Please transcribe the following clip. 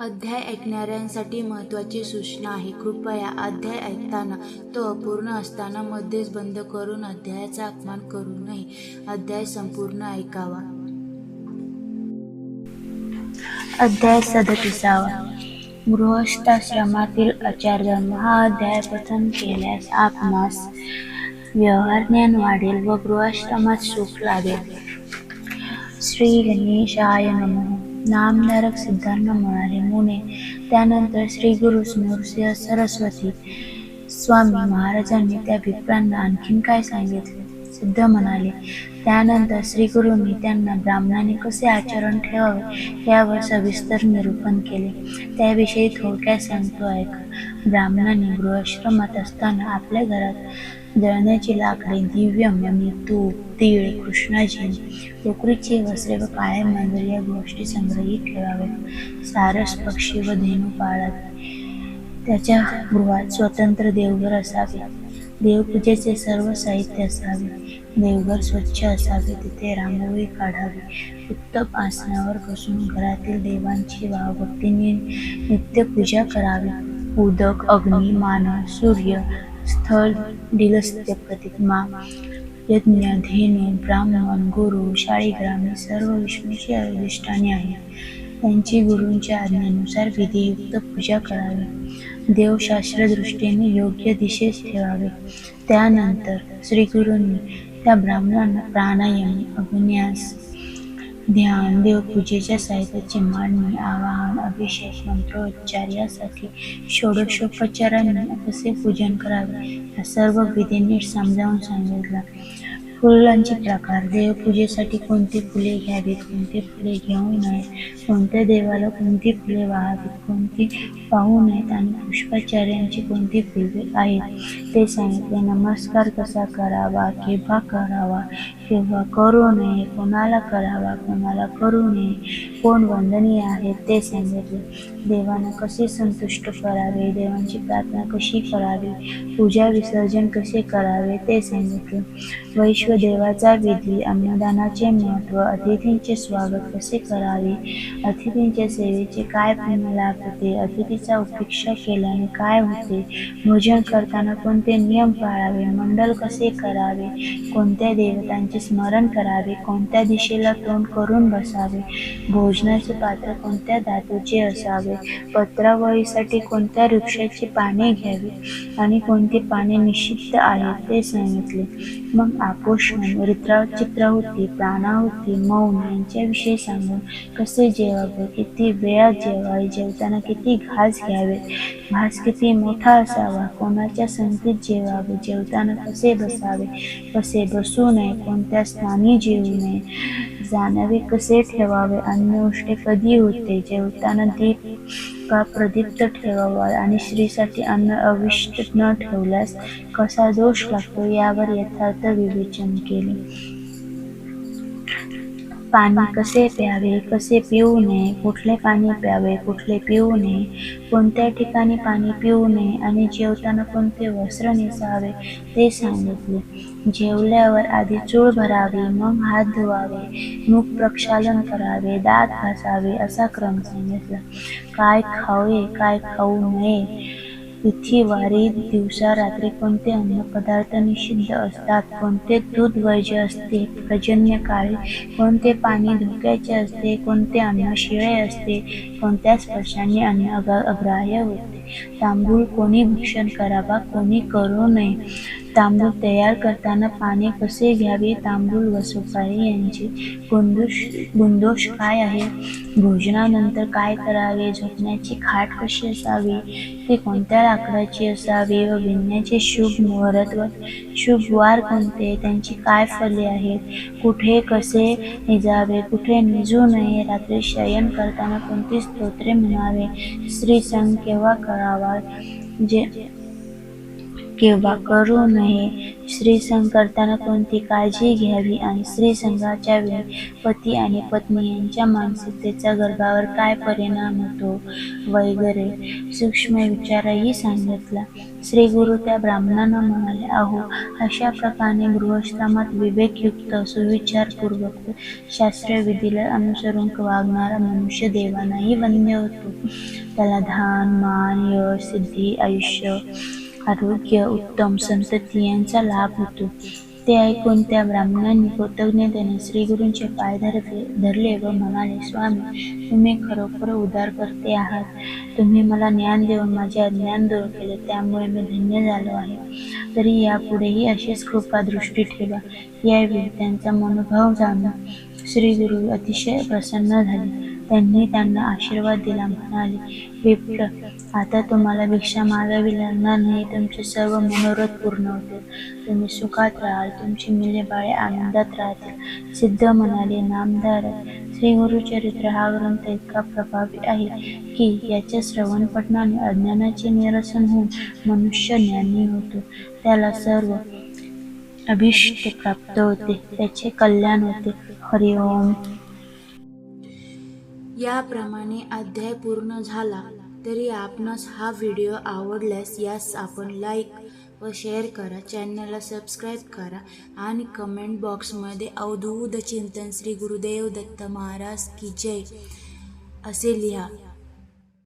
अध्याय ऐकणाऱ्यांसाठी महत्त्वाची सूचना आहे. कृपया अध्याय ऐकताना तो अपूर्ण असताना मध्येच बंद करून अध्यायाचा अपमान करू नये. अध्याय संपूर्ण ऐकावा. अध्याय सदतीसावा. गृहस्थाश्रमातील आचार्य हा अध्याय पठन केल्यास आपणास व्यवहार ज्ञान वाढेल व गृहाश्रमात सुख लाभेल. श्री गणेशाय नमः. नामधारक सिद्धांना म्हणाले मुने. त्यानंतर श्री गुरु नृसिंह सरस्वती स्वामी महाराजांनी त्या विप्रांना आणखीन काय सांगितले? सिद्ध म्हणाले त्यानंतर श्री गुरूंनी त्यांना ब्राह्मणाने कसे आचरण ठेवावे यावर सविस्तर निरूपण केले. त्याविषयी थोडक्यात सांगतो ऐका. ब्राह्मणाने गृहश्रमात असताना आपल्या घरात जळण्याची लाकडे दिव्य मणी तूप तीळ कृष्णाजी लोकरीची वस्त्रे व काळे मांजर या गोष्टी संग्रहित ठेवाव्यात. सारस पक्षी व धेनू पाळावे त्याच्या गृहात स्वतंत्र देवघर असावे. देवपूजेचे सर्व साहित्य असावे. देवघर स्वच्छ असावे. तिथे रांगोळी काढावी. उत्तम आसनावर बसून घरातील देवांची भावभक्तीने नित्यपूजा करावी. उदक अग्नी मानव सूर्य स्थळ दिलस्त्य प्रतिमा. यज्ञ धेनु ब्राह्मण गुरु शाळीग्राम हे सर्व विष्णूची अधिष्ठाने आहेत त्यांची गुरूंच्या आज्ञेनुसार विधियुक्त पूजा करावी. देवशास्त्र दृष्टीने योग्य दिशेस ठेवावे. त्यानंतर श्रीगुरूंनी त्या ब्राह्मणांना प्राणायाम अग्न्यास ध्यान देवपूजेच्या साहित्याची मांडणी आवाहन अभिषेक मंत्रोच्चार यासाठी षोडशोपचारांनी कसे पूजन करावे. या सर्व विधी नीट समजावून सांगितला. फुलांचे प्रकार देवपूजेसाठी कोणती फुले घ्यावीत कोणती फुले घेऊ नयेत कोणत्या देवाला कोणती फुले वाहावीत कोणती पाहू नयेत आणि पुष्पाचार्यांची कोणती फुले आहेत ते सांगितले नमस्कार कसा करावा केव्हा करावा केव्हा करू नये कोणाला करावा कोणाला करू नये कोण वंदनीय आहेत ते सांगितले. देवांना कसे संतुष्ट करावे देवांची प्रार्थना कशी करावी पूजा विसर्जन कसे करावे ते सांगितले. वैश्वदेवाचा विधी अन्नदानाचे महत्त्व अतिथींचे स्वागत कसे करावे अतिथींच्या सेवेचे काय लाभ होते अतिथीचा उपेक्षा केल्याने काय होते भोजन करताना कोणते नियम पाळावे मंडल कसे करावे कोणत्या देवतांचे स्मरण करावे कोणत्या दिशेला तोंड करून बसावे भोजनाचे पात्र कोणत्या धातूचे असावे पत्रावळीसाठी कोणत्या वृक्षाची पाने घ्यावी आणि कोणती पाने निषिद्ध आहेत ते सांगितले. मग आपोषण रुद्रा चित्र होते प्राणाहुती मौन यांच्याविषयी सांगून कसे जेवावे किती वेळा जेवावे जेवताना किती घास घ्यावे घास किती मोठा असावा कोणाच्या संगतीत जेवावे जेवताना कसे बसावे कसे बसू नये कोणत्या स्थानी जेवू नये जाणावे कसे ठेवावे अन्न उष्टे कधी होते जेवताना दीप का प्रदीप्त ठेवावा आणि स्त्रीसाठी अन्न अविष्ट न ठेवल्यास कसा दोष लागतो यावर यथार्थ विवेचन केले. पाणी कसे प्यावे कसे पिऊ नये कुठले पाणी प्यावे कुठले पिऊ नये कोणत्या ठिकाणी पाणी पिऊ नये आणि जेवताना कोणते वस्त्र नेसावे ते सांगितले. जेवल्यावर आधी चूळ भरावी मग हात धुवावे मुख प्रक्षालन करावे दात घासावे असा क्रम सांगितला. काय खावे काय खाऊ नये तिथी वारी दिवसा रात्री कोणते अन्न पदार्थ निषिद्ध असतात? कोणते दूध वैज्य असते? प्रजन्य काळी कोणते पाणी धोक्याचे असते? कोणते अन्न शिळे असते? कोणत्या स्पर्शाने अन्न अग अग्राह्य होते? तांदूळ कोणी भक्षण करावा कोणी करू नये. तांदूळ तयार करताना पाणी कसे घ्यावे? तांदूळ व यांची गुंदोष गुंदोष काय आहे? भोजनानंतर काय करावे? झोपण्याची खाट कशी असावी? ते कोणत्या लाकडाची असावी व विणण्याचे शुभ मुहूर्त व शुभ वार कोणते? त्यांची काय फले आहेत? कुठे कसे निजावे? कुठे निजू नये? रात्री शयन करताना कोणती स्तोत्रे म्हणावे? स्त्री संग केव्हा करावा. जे किंवा करू नये. स्त्रीसंग करताना कोणती काळजी घ्यावी आणि स्त्रीसंगाच्या वेळी पती आणि पत्नी यांच्या मानसिकतेचा गर्भावर काय परिणाम होतो? वगैरे. सूक्ष्म विचारही सांगितला. श्री गुरु त्या ब्राह्मणांना म्हणाले अहो अशा प्रकारे गृहस्थामात विवेकयुक्त सुविचारपूर्वक शास्त्रीय विधीला अनुसरून वागणारा मनुष्य देवांनाही वन्य होतो. त्याला धान मान यश सिद्धी आयुष्य आरोग्य उत्तम संतती यांचा लाभ होतो. ते ऐकून त्या ब्राह्मणांनी कृतज्ञतेने श्रीगुरूंचे पाय धरले धरले व म्हणाले स्वामी तुम्ही खरोखर उदार करते आहात. तुम्ही मला ज्ञान देऊन माझे अज्ञान दूर केले त्यामुळे मी धन्य झालो आहे. तरी यापुढेही अशीच कृपा दृष्टी ठेवा. यावेळी त्यांचा मनोभाव जाणून श्री गुरु अतिशय प्रसन्न झाले. त्यांनी त्यांना आशीर्वाद दिला. म्हणाले विप्र आता तुम्हाला भिक्षा मागावी लागणार नाही. तुमचे सर्व मनोरथ पूर्ण होतील. तुम्ही सुखात राहाल. तुमची मिले बाळे आनंदात राहतील. सिद्ध म्हणाले नामदार श्री गुरुचरित्र हा ग्रंथ इतका प्रभावी आहे की याच्या श्रवण पठणाने अज्ञानाचे निरसन होऊन मनुष्य ज्ञानी होतो. त्याला सर्व अभिष्ट प्राप्त होते. त्याचे कल्याण होते. हरिओम. याप्रमाणे अध्याय पूर्ण झाला तरी आपणास हा व्हिडिओ आवडल्यास यास आपण लाईक व शेअर करा. चॅनलला सबस्क्राईब करा आणि कमेंट बॉक्समध्ये अवधूत चिंतन श्री गुरुदेव दत्त महाराज की जय असे लिहा.